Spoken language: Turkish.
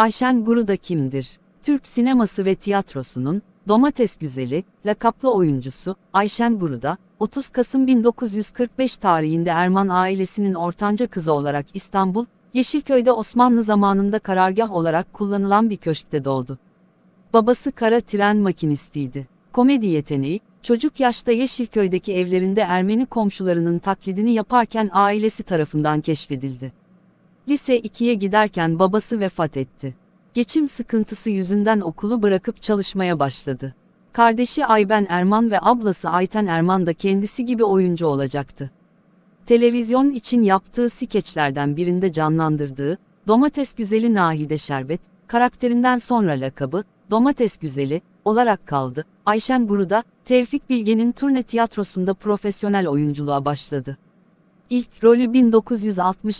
Ayşen Guruda kimdir? Türk sineması ve tiyatrosunun, Domates Güzeli, lakaplı oyuncusu, Ayşen Guruda, 30 Kasım 1945 tarihinde Erman ailesinin ortanca kızı olarak İstanbul, Yeşilköy'de Osmanlı zamanında karargah olarak kullanılan bir köşkte doğdu. Babası kara tren makinistiydi. Komedi yeteneği, çocuk yaşta Yeşilköy'deki evlerinde Ermeni komşularının taklidini yaparken ailesi tarafından keşfedildi. Lise 2'ye giderken babası vefat etti. Geçim sıkıntısı yüzünden okulu bırakıp çalışmaya başladı. Kardeşi Ayben Erman ve ablası Ayten Erman da kendisi gibi oyuncu olacaktı. Televizyon için yaptığı skeçlerden birinde canlandırdığı, Domates Güzeli Nahide Şerbet, karakterinden sonra lakabı, Domates Güzeli, olarak kaldı. Ayşen Guruda, Tevfik Bilge'nin turne tiyatrosunda profesyonel oyunculuğa başladı. İlk rolü 1962